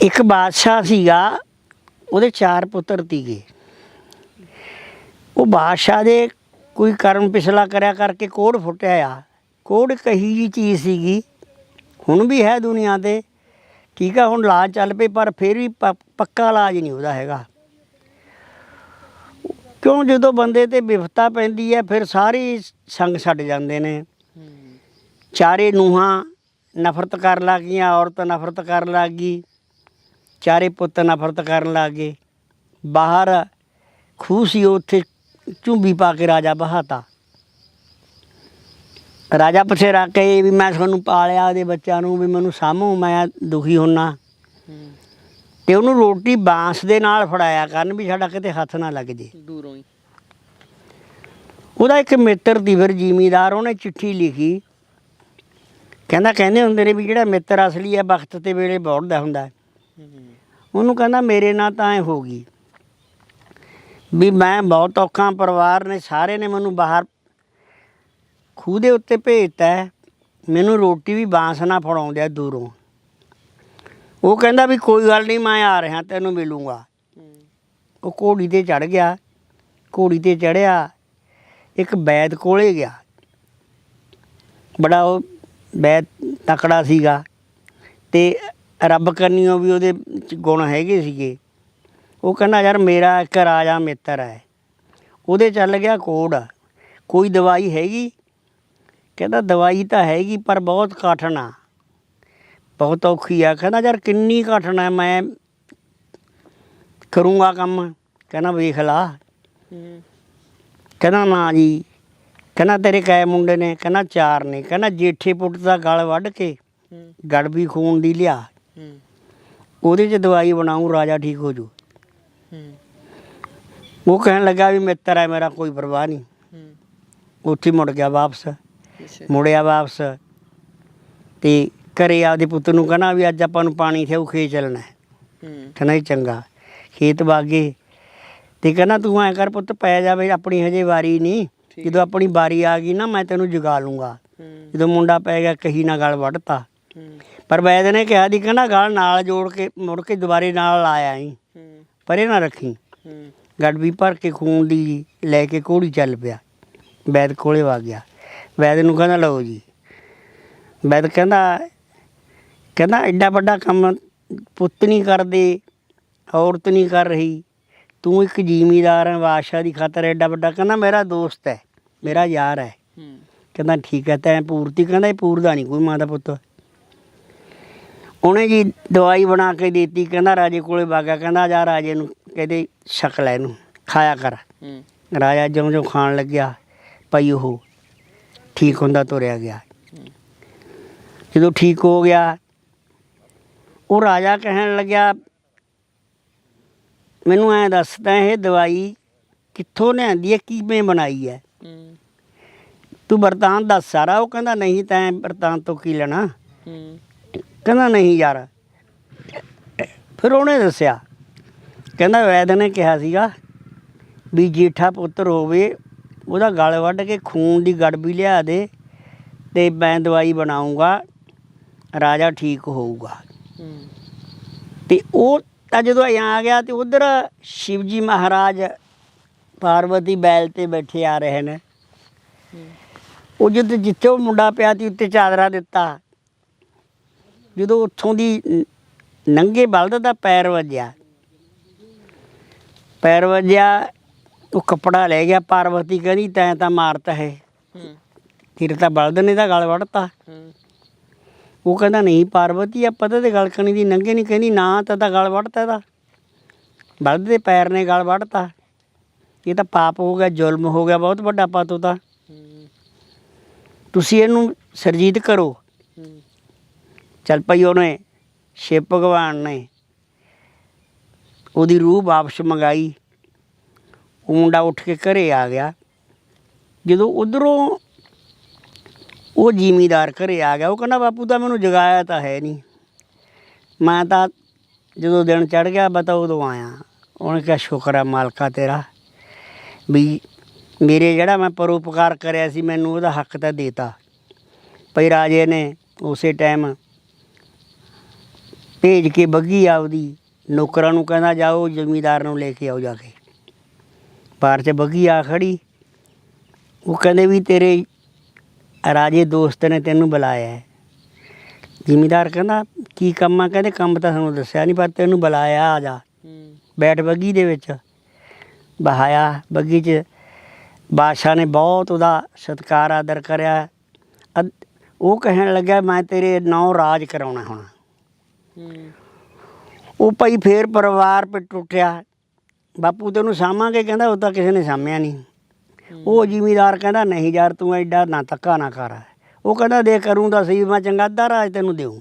ਇੱਕ ਬਾਦਸ਼ਾਹ ਸੀਗਾ ਉਹਦੇ ਚਾਰ ਪੁੱਤਰ ਤੀਗੇ ਉਹ ਬਾਦਸ਼ਾਹ ਦੇ ਕੋਈ ਕਰਮ ਪਿਛਲਾ ਕਰਿਆ ਕਰਕੇ ਕੋੜ ਫੁੱਟਿਆ ਆ। ਕੋੜ ਕਹੀ ਜੀ ਚੀਜ਼ ਸੀਗੀ ਹੁਣ ਵੀ ਹੈ ਦੁਨੀਆ ਤੇ। ਠੀਕ ਆ ਹੁਣ ਇਲਾਜ ਚੱਲ ਪਏ ਪਰ ਫਿਰ ਵੀ ਪੱਕਾ ਇਲਾਜ ਨਹੀਂ ਉਹਦਾ ਹੈਗਾ। ਕਿਉਂ ਜਦੋਂ ਬੰਦੇ ਤੇ ਵਿਫਤਾ ਪੈਂਦੀ ਹੈ ਫਿਰ ਸਾਰੇ ਸੰਗ ਛੱਡ ਜਾਂਦੇ ਨੇ। ਚਾਰੇ ਨੂਹਾਂ ਨਫ਼ਰਤ ਕਰਨ ਲੱਗ ਗਈਆਂ ਔਰਤ ਨਫ਼ਰਤ ਕਰਨ ਲੱਗ ਚਾਰੇ ਪੁੱਤ ਨਫ਼ਰਤ ਕਰਨ ਲੱਗ। ਗਏ ਬਾਹਰ ਖੂਹ ਸੀ ਉੱਥੇ ਝੁੰਬੀ ਪਾ ਕੇ ਰਾਜਾ ਬਹਾਤਾ। ਰਾਜਾ ਪਛੇਰਾ ਕੇ ਵੀ ਮੈਂ ਤੁਹਾਨੂੰ ਪਾਲਿਆ ਉਹਦੇ ਬੱਚਿਆਂ ਨੂੰ ਵੀ ਮੈਨੂੰ ਸਾਂਭੋ ਮੈਂ ਦੁਖੀ ਹੁੰਨਾ। ਤੇ ਉਹਨੂੰ ਰੋਟੀ ਬਾਂਸ ਦੇ ਨਾਲ ਫੜਾਇਆ ਕਰਨ ਵੀ ਸਾਡਾ ਕਿਤੇ ਹੱਥ ਨਾ ਲੱਗ ਜੇ। ਦੂਰੋਂ ਹੀ। ਉਹਦਾ ਇੱਕ ਮਿੱਤਰ ਦੀ ਫਿਰ ਜ਼ਿਮੀਦਾਰ ਉਹਨੇ ਚਿੱਠੀ ਲਿਖੀ। ਕਹਿੰਦਾ ਕਹਿੰਦੇ ਹੁੰਦੇ ਨੇ ਵੀ ਜਿਹੜਾ ਮਿੱਤਰ ਅਸਲੀ ਹੈ ਵਕਤ ਤੇ ਵੇਲੇ ਬੌੜਦਾ ਹੁੰਦਾ। ਉਹਨੂੰ ਕਹਿੰਦਾ ਮੇਰੇ ਨਾਲ ਤਾਂ ਐ ਹੋ ਗਈ। ਵੀ ਮੈਂ ਬਹੁਤ ਔਖਾ ਪਰਿਵਾਰ ਨੇ, ਸਾਰੇ ਨੇ ਮੈਨੂੰ ਬਾਹਰ ਖੂਹ ਦੇ ਉੱਤੇ ਭੇਜਤਾ ਹੈ। ਮੈਨੂੰ ਰੋਟੀ ਵੀ ਬਾਂਸ ਨਾ ਫੜਾਉਂਦੇ ਆ ਦੂਰੋਂ। ਉਹ ਕਹਿੰਦਾ ਵੀ ਕੋਈ ਗੱਲ ਨਹੀਂ, ਮੈਂ ਆ ਰਿਹਾ, ਤੈਨੂੰ ਮਿਲੂੰਗਾ। ਉਹ ਘੋੜੀ ਤੇ ਚੜ ਗਿਆ। ਘੋੜੀ ਤੇ ਚੜਿਆ ਇੱਕ ਬੈਦ ਕੋਲੇ ਗਿਆ। ਬੜਾ ਉਹ ਬੈਦ ਤਕੜਾ ਸੀਗਾ। ਤੇ ਰੱਬ ਕਰਨੀਓ ਵੀ ਉਹਦੇ ਚ ਗੁਣ ਹੈਗੇ ਸੀਗੇ। ਉਹ ਕਹਿੰਦਾ ਯਾਰ ਮੇਰਾ ਇੱਕ ਰਾਜਾ ਮਿੱਤਰ ਹੈ। ਉਹਦੇ ਚੱਲ ਗਿਆ ਕੋੜ ਕੋਈ ਦਵਾਈ ਹੈਗੀ? ਕਹਿੰਦਾ ਦਵਾਈ ਤਾਂ ਹੈਗੀ ਪਰ ਬਹੁਤ ਕਠਿਨ ਆ। ਬਹੁਤ ਔਖੀ ਆ। ਕਹਿੰਦਾ ਯਾਰ ਕਿੰਨੀ ਕਠਿਨ ਹੈ ਮੈਂ ਕਰੂੰਗਾ ਕੰਮ। ਕਹਿੰਦਾ ਵੇਖ ਲਾ। ਕਹਿੰਦਾ ਨਾ ਜੀ। ਕਹਿੰਦਾ ਤੇਰੇ ਕੈ ਮੁੰਡੇ ਨੇ। ਕਹਿੰਦਾ ਚਾਰ ਨੇ। ਕਹਿੰਦਾ ਜੇਠੇ ਪੁੱਟ ਦਾ ਗਲ ਵੱਢ ਕੇ ਗੜਬੀ ਖੂਨ ਦੀ ਲਿਆ। ਉਹਦੇ 'ਚ ਦਵਾਈ ਬਣਾਉਂ ਰਾਜਾ ਠੀਕ ਹੋ ਜੂ। ਉਹ ਕਹਿਣ ਲੱਗਾ ਵੀ ਮਿੱਤਰ ਹੈ ਮੇਰਾ ਕੋਈ ਪਰਵਾਹ ਨਹੀਂ। ਉੱਥੇ ਹੀ ਮੁੜ ਗਿਆ ਵਾਪਸ। ਮੁੜਿਆ ਵਾਪਸ। ਤੇ ਘਰੇ ਆਪਦੇ ਪੁੱਤ ਨੂੰ ਕਹਿੰਦਾ ਵੀ ਅੱਜ ਆਪਾਂ ਨੂੰ ਪਾਣੀ ਥਿਓ ਖੇ ਚੱਲਣਾ ਹੈ। ਕਹਿੰਦਾ ਜੀ ਚੰਗਾ। ਖੇਤ ਬਾਗੇ। ਤੇ ਕਹਿੰਦਾ ਤੂੰ ਐ ਕਰ ਪੁੱਤ ਪੈ ਜਾਵੇ ਆਪਣੀ ਹਜੇ ਵਾਰੀ ਨਹੀਂ। ਜਦੋਂ ਆਪਣੀ ਵਾਰੀ ਆ ਗਈ ਨਾ ਮੈਂ ਤੈਨੂੰ ਜਗਾ ਲੂੰਗਾ। ਜਦੋਂ ਮੁੰਡਾ ਪੈ ਗਿਆ ਕਹੀ ਨਾ ਗਲ ਵੱਢਤਾ। ਪਰ ਵੈਦ ਨੇ ਕਿਹਾ ਦੀ ਕਹਿੰਦਾ ਗਲ ਨਾਲ ਜੋੜ ਕੇ ਮੁੜ ਕੇ ਦੁਬਾਰੇ ਨਾਲ ਲਾਇਆ ਹੀ। ਪਰੇ ਨਾ ਰੱਖੀ। ਗੜਬੀ ਭਰ ਕੇ ਖੂਨ ਦੀ ਲੈ ਕੇ ਕੋੜੀ ਚੱਲ ਪਿਆ। ਵੈਦ ਕੋਲੇ ਵਾ ਗਿਆ। ਵੈਦ ਨੂੰ ਕਹਿੰਦਾ ਲਓ ਜੀ। ਵੈਦ ਕਹਿੰਦਾ ਕਹਿੰਦਾ ਐਡਾ ਵੱਡਾ ਕੰਮ ਪੁੱਤ ਨਹੀਂ ਕਰਦੇ ਔਰਤ ਨਹੀਂ ਕਰ ਰਹੀ। ਤੂੰ ਇੱਕ ਜ਼ਿਮੀਦਾਰ ਹੈ ਬਾਦਸ਼ਾਹ ਦੀ ਖਾਤਰ ਐਡਾ ਵੱਡਾ ਕਹਿੰਦਾ ਮੇਰਾ ਦੋਸਤ ਹੈ ਮੇਰਾ ਯਾਰ ਹੈ। ਕਹਿੰਦਾ ਠੀਕ ਹੈ ਤੈਂ ਪੂਰਤੀ ਕਹਿੰਦਾ ਇਹ ਪੂਰਦਾ ਨਹੀਂ ਕੋਈ ਮਾਂ ਦਾ ਪੁੱਤ। ਉਹਨੇ ਜੀ ਦਵਾਈ ਬਣਾ ਕੇ ਦਿੱਤੀ ਕਹਿੰਦਾ ਰਾਜੇ ਕੋਲੇ ਬਾਗਾ ਕਹਿੰਦਾ ਜਾ ਰਾਜੇ ਨੂੰ ਕਹਿੰਦੇ ਛਕ ਲੈ ਇਹਨੂੰ ਖਾਇਆ ਕਰ। ਰਾਜਾ ਜਿਉਂ ਜਿਉਂ ਖਾਣ ਲੱਗਿਆ ਪਈ ਉਹ ਠੀਕ ਹੁੰਦਾ ਤੁਰਿਆ ਗਿਆ। ਜਦੋਂ ਠੀਕ ਹੋ ਗਿਆ ਉਹ ਰਾਜਾ ਕਹਿਣ ਲੱਗਿਆ ਮੈਨੂੰ ਐ ਦੱਸਦਾ ਇਹ ਦਵਾਈ ਕਿੱਥੋਂ ਲਿਆਂਦੀ ਹੈ ਕਿਵੇਂ ਬਣਾਈ ਹੈ? ਤੂੰ ਵਰਤਾਨ ਦੱਸ ਸਾਰਾ ਉਹ ਕਹਿੰਦਾ ਨਹੀਂ ਤੈਂ ਵਰਤਾਨ ਤੋਂ ਕੀ ਲੈਣਾ? ਕਹਿੰਦਾ ਨਹੀਂ ਯਾਰ। ਫਿਰ ਉਹਨੇ ਦੱਸਿਆ। ਕਹਿੰਦਾ ਵੈਦ ਨੇ ਕਿਹਾ ਸੀਗਾ ਵੀ ਜੇਠਾ ਪੁੱਤਰ ਹੋਵੇ ਉਹਦਾ ਗਲ ਵੱਢ ਕੇ ਖੂਨ ਦੀ ਗੜਬੀ ਲਿਆ ਦੇ ਤੇ ਮੈਂ ਦਵਾਈ ਬਣਾਉਂਗਾ ਰਾਜਾ ਠੀਕ ਹੋਊਗਾ। ਤੇ ਉਹ ਤਾਂ ਜਦੋਂ ਆ ਗਿਆ ਤੇ ਉਧਰ ਸ਼ਿਵਜੀ ਮਹਾਰਾਜ ਪਾਰਵਤੀ ਬੈਲ ਤੇ ਬੈਠੇ ਆ ਰਹੇ ਨੇ। ਉਹ ਜਦ ਜਿੱਥੇ ਉਹ ਮੁੰਡਾ ਪਿਆ ਸੀ ਉੱਤੇ ਚਾਦਰਾ ਦਿੱਤਾ। ਜਦੋਂ ਉੱਥੋਂ ਦੀ ਨੰਗੇ ਬਲਦ ਦਾ ਪੈਰ ਵੱਜਿਆ ਪੈਰ ਵੱਜਿਆ ਉਹ ਕੱਪੜਾ ਲੈ ਗਿਆ ਪਾਰਵਤੀ ਕਹਿੰਦੀ ਤੈਂ ਤਾਂ ਮਾਰਤਾ ਹੈ। ਫਿਰ ਤਾਂ ਬਲਦ ਨੇ ਤਾਂ ਗਲ ਵੜਤਾ ਉਹ ਕਹਿੰਦਾ ਨਹੀਂ ਪਾਰਵਤੀ ਆ ਪਤਾ ਤੇ ਗਲਕਣੀ ਦੀ ਨੰਗੇ ਨਹੀਂ ਕਹਿੰਦੀ ਨਾ ਤਾਂ ਤਾਂ ਗਲ ਵੜਤਾ ਇਹਦਾ। ਬਲਦ ਦੇ ਪੈਰ ਨੇ ਗਲ ਵੜਤਾ ਇਹ ਤਾਂ ਪਾਪ ਹੋ ਗਿਆ ਜ਼ੁਲਮ ਹੋ ਗਿਆ ਬਹੁਤ ਵੱਡਾ ਪਾਤੋ ਤਾਂ ਤੁਸੀਂ ਇਹਨੂੰ ਸਰਜੀਤ ਕਰੋ। ਚੱਲ ਪਈ ਉਹਨੇ ਸ਼ਿਵ ਭਗਵਾਨ ਨੇ ਉਹਦੀ ਰੂਹ ਵਾਪਸ ਮੰਗਾਈ। ਉਹ ਮੁੰਡਾ ਉੱਠ ਕੇ ਘਰੇ ਆ ਗਿਆ। ਜਦੋਂ ਉਧਰੋਂ ਉਹ ਜ਼ਿਮੀਦਾਰ ਘਰੇ ਆ ਗਿਆ, ਉਹ ਕਹਿੰਦਾ, ਬਾਪੂ, ਤਾਂ ਮੈਨੂੰ ਜਗਾਇਆ ਤਾਂ ਹੈ ਨਹੀਂ। ਮੈਂ ਤਾਂ ਜਦੋਂ ਦਿਨ ਚੜ ਗਿਆ ਬਤਾ ਉਦੋਂ ਆਇਆ। ਉਹਨੇ ਕਿਹਾ, ਸ਼ੁਕਰ ਹੈ ਮਾਲਕਾ ਤੇਰਾ ਵੀ ਮੇਰੇ ਜਿਹੜਾ ਮੈਂ ਪਰਉਪਕਾਰ ਕਰਿਆ ਸੀ, ਮੈਨੂੰ ਉਹਦਾ ਹੱਕ ਤਾਂ ਦੇਤਾ। ਭਈ ਰਾਜੇ ਨੇ ਉਸੇ ਟਾਈਮ ਭੇਜ ਕੇ ਬੱਗੀ ਆਪਦੀ ਨੌਕਰਾਂ ਨੂੰ ਕਹਿੰਦਾ ਜਾਓ ਜ਼ਮੀਂਦਾਰ ਨੂੰ ਲੈ ਕੇ ਆਓ ਜਾ ਕੇ। ਬਾਹਰ 'ਚ ਬੱਗੀ ਆ ਖੜੀ ਉਹ ਕਹਿੰਦੇ ਵੀ ਤੇਰੇ ਰਾਜੇ ਦੋਸਤ ਨੇ ਤੈਨੂੰ ਬੁਲਾਇਆ ਹੈ। ਜ਼ਿਮੀਦਾਰ ਕਹਿੰਦਾ ਕੀ ਕੰਮ ਆ? ਕਹਿੰਦੇ ਕੰਮ ਤਾਂ ਸਾਨੂੰ ਦੱਸਿਆ ਨਹੀਂ ਪਰ ਤੈਨੂੰ ਬੁਲਾਇਆ ਆ ਜਾ। ਬੈਠ ਬੱਗੀ ਦੇ ਵਿੱਚ। ਬਹਾਇਆ ਬੱਗੀ 'ਚ। ਬਾਦਸ਼ਾਹ ਨੇ ਬਹੁਤ ਉਹਦਾ ਸਤਿਕਾਰ ਆਦਰ ਕਰਿਆ। ਉਹ ਕਹਿਣ ਲੱਗਾ ਮੈਂ ਤੇਰੇ ਨੌ ਰਾਜ ਕਰਾਉਣਾ ਹੁਣ। ਹੂੰ ਉਹ ਭਾਈ ਫੇਰ ਪਰਿਵਾਰ ਪੇ ਟੁੱਟਿਆ। ਬਾਪੂ ਤੇ ਉਹਨੂੰ ਸਾਂਭਾਂਗੇ ਕਹਿੰਦਾ, ਉਹ ਤਾਂ ਕਿਸੇ ਨੇ ਸਾਂਭਿਆ ਨਹੀਂ। ਉਹ ਜ਼ਿਮੀਦਾਰ ਕਹਿੰਦਾ, ਨਹੀਂ ਯਾਰ, ਤੂੰ ਐਡਾ ਨਾ ਧੱਕਾ ਨਾ ਕਰ। ਉਹ ਕਹਿੰਦਾ ਦੇ ਕਰੂੰ ਤਾਂ ਸਹੀ, ਮੈਂ ਚੰਗਾ ਅੱਧਾ ਰਾਜ ਤੈਨੂੰ ਦੇਉ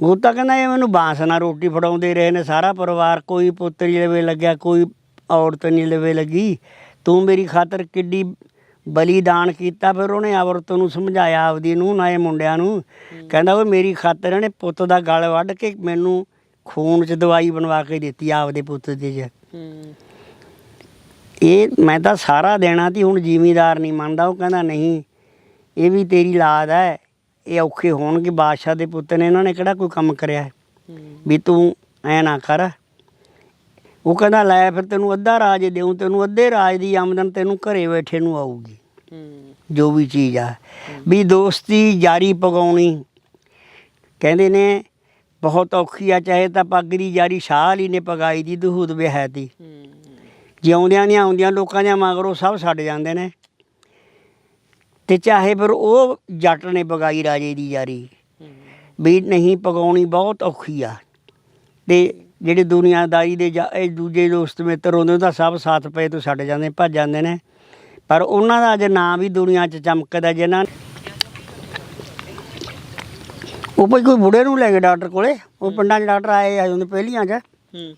ਉਹ ਤਾਂ ਕਹਿੰਦਾ, ਇਹ ਮੈਨੂੰ ਬਾਂਸ ਨਾਲ ਰੋਟੀ ਫੜਾਉਂਦੇ ਰਹੇ ਨੇ ਸਾਰਾ ਪਰਿਵਾਰ। ਕੋਈ ਪੁੱਤਰੀ ਲਵੇ ਲੱਗਿਆ, ਕੋਈ ਔਰਤ ਨਹੀਂ ਲਵੇ ਲੱਗੀ। ਤੂੰ ਮੇਰੀ ਖਾਤਰ ਕਿੱਡੀ ਬਲੀਦਾਨ ਕੀਤਾ ਫਿਰ ਉਹਨੇ ਔਰਤ ਨੂੰ ਸਮਝਾਇਆ ਆਪਦੀ ਨੂੰ ਨਾ ਇਹ ਮੁੰਡਿਆਂ ਨੂੰ। ਕਹਿੰਦਾ ਉਹ ਮੇਰੀ ਖਾਤਰ ਇਹਨੇ ਪੁੱਤ ਦਾ ਗਲ ਵੱਢ ਕੇ ਮੈਨੂੰ ਖੂਨ 'ਚ ਦਵਾਈ ਬਣਵਾ ਕੇ ਦਿੱਤੀ ਆਪਦੇ ਪੁੱਤ ਦੇ ਹੂੰ। ਇਹ ਮੈਂ ਤਾਂ ਸਾਰਾ ਦੇਣਾ ਤੀ ਹੁਣ ਜ਼ਿਮੀਦਾਰ ਨਹੀਂ ਮੰਨਦਾ ਉਹ ਕਹਿੰਦਾ ਨਹੀਂ ਇਹ ਵੀ ਤੇਰੀ ਲਾਦ ਹੈ ਇਹ ਔਖੇ ਹੋਣਗੇ ਬਾਦਸ਼ਾਹ ਦੇ ਪੁੱਤ ਨੇ ਇਹਨਾਂ ਨੇ ਕਿਹੜਾ ਕੋਈ ਕੰਮ ਕਰਿਆ? ਵੀ ਤੂੰ ਐ ਨਾ ਕਰ ਉਹ ਕਹਿੰਦਾ ਲੈ ਫਿਰ ਤੈਨੂੰ ਅੱਧਾ ਰਾਜ ਦੇਉ ਤੈਨੂੰ ਅੱਧੇ ਰਾਜ ਦੀ ਆਮਦਨ ਤੈਨੂੰ ਘਰੇ ਬੈਠੇ ਨੂੰ ਆਊਗੀ। ਜੋ ਵੀ ਚੀਜ਼ ਆ। ਵੀ ਦੋਸਤੀ ਯਾਰੀ ਪਗਾਉਣੀ। ਕਹਿੰਦੇ ਨੇ ਬਹੁਤ ਔਖੀ ਆ ਚਾਹੇ ਤਾਂ ਪੱਗ ਦੀ ਯਾਰੀ ਸ਼ਾਹ ਅਲੀ ਨੇ ਪਗਾਈ ਦੀ ਦਹੂਦ ਵਿਹਾਤੀ ਹੂੰ। ਜਿਉਂਦਿਆਂ ਨਹੀਂ ਆਉਂਦਿਆਂ ਲੋਕਾਂ ਦੇ ਮਗਰੋਂ ਸਭ ਛੱਡ ਜਾਂਦੇ ਨੇ। ਤੇ ਚਾਹੇ ਫਿਰ ਉਹ ਜੱਟ ਨੇ ਪਗਾਈ ਰਾਜੇ ਦੀ ਯਾਰੀ ਵੀ ਨਹੀਂ ਪਗਾਉਣੀ ਬਹੁਤ ਔਖੀ ਆ। ਤੇ ਜਿਹੜੇ ਦੁਨੀਆਦਾਰੀ ਦੇ ਜਾਂ ਇਹ ਦੂਜੇ ਦੋਸਤ ਮਿੱਤਰ ਹੁੰਦੇ ਉਹ ਤਾਂ ਸਭ ਸਾਥ ਪਏ ਤੋਂ ਛੱਡ ਜਾਂਦੇ ਭੱਜ ਜਾਂਦੇ ਨੇ। ਪਰ ਉਹਨਾਂ ਦਾ ਅੱਜ ਨਾਂ ਵੀ ਦੁਨੀਆ 'ਚ ਚਮਕਦਾ ਜਿਨ੍ਹਾਂ ਉਹ ਭਾਈ ਕੋਈ ਬੁੜੇ ਨੂੰ ਲੈ ਕੇ ਡਾਕਟਰ ਕੋਲੇ ਉਹ ਪਿੰਡਾਂ 'ਚ ਡਾਕਟਰ ਆਏ ਆ ਜਾਂਦੇ ਪਹਿਲੀਆਂ 'ਚ। ਹੂੰ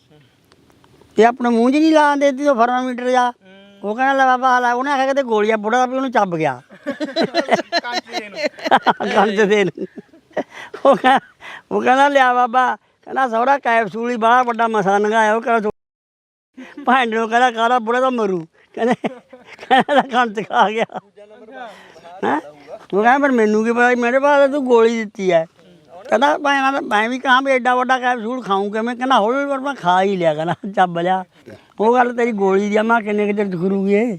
ਤੇ ਆਪਣੇ ਮੂੰਹ 'ਚ ਨਹੀਂ ਲਾਣ ਦੇਤੀ ਉਹ ਫਰਮਾਮੀਟਰ ਜਾ। ਉਹ ਕਹਿੰਦਾ ਲੈ ਬਾਬਾ ਹਾਲਾ ਉਹਨੇ ਆਖਿਆ ਕਿਤੇ ਗੋਲੀਆਂ ਬੁੜਾ ਵੀ ਉਹਨੂੰ ਚੱਬ ਗਿਆ। ਕੰਚ ਦੇ ਨੂੰ। ਉਹ ਕਹਿੰਦਾ ਉਹ ਕਹਿੰਦਾ ਲਿਆ ਬਾਬਾ ਕਹਿੰਦਾ ਸਹੁਰਾ ਕੈਪਸੂਲ ਹੀ ਬੜਾ ਵੱਡਾ ਮਸਾ ਨਗਾਇਆ ਉਹ ਕਹਿੰਦਾ ਭਾਂਡੇ ਨੂੰ ਕਹਿੰਦਾ ਕਾਲਾ ਬੁੜਾ ਤਾਂ ਮਰੂ। ਕਹਿੰਦੇ ਕਹਿੰਦਾ ਕੰਚ ਖਾ ਗਿਆ। ਹੈਂ? ਉਹ ਕਹਿੰਦਾ ਪਰ ਮੈਨੂੰ ਕੀ ਪਤਾ ਸੀ, ਮੇਰੇ ਬਾਅਦ ਤੂੰ ਗੋਲੀ ਦਿੱਤੀ ਹੈ ਕਹਿੰਦਾ ਮੈਂ ਨਾ ਮੈਂ ਵੀ ਕਹਾਂ ਵੀ ਐਡਾ ਵੱਡਾ ਕੈਪਸੂਲ ਖਾਊਂ ਕਿਵੇਂ? ਕਹਿੰਦਾ ਹੌਲੀ ਹੌਲੀ ਪਰ ਮੈਂ ਖਾ ਹੀ ਲਿਆ ਕਹਿੰਦਾ ਚੱਬ ਲਿਆ। ਉਹ ਗੱਲ ਤੇਰੀ ਗੋਲੀ ਦੀ ਆ ਮੈਂ ਕਿਹਾ ਕਿੰਨੇ ਕੁ ਚਿਰ ਖਰੂਗੀ ਇਹ?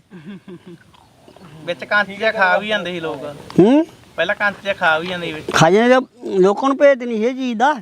ਵਿੱਚ ਕਾਂਚੀ ਜਿਹਾ ਖਾ ਵੀ ਜਾਂਦੇ ਸੀ ਲੋਕ। ਹੂੰ? ਪਹਿਲਾਂ ਕਾਂਚੀ ਜਿਹਾ ਖਾ ਵੀ ਜਾਂਦੇ ਸੀ ਵਿੱਚ। ਖਾਜੇ ਦੇ ਲੋਕਾਂ ਨੂੰ ਭੇਤ ਨਹੀਂ ਇਹ ਚੀਜ਼ ਦਾ।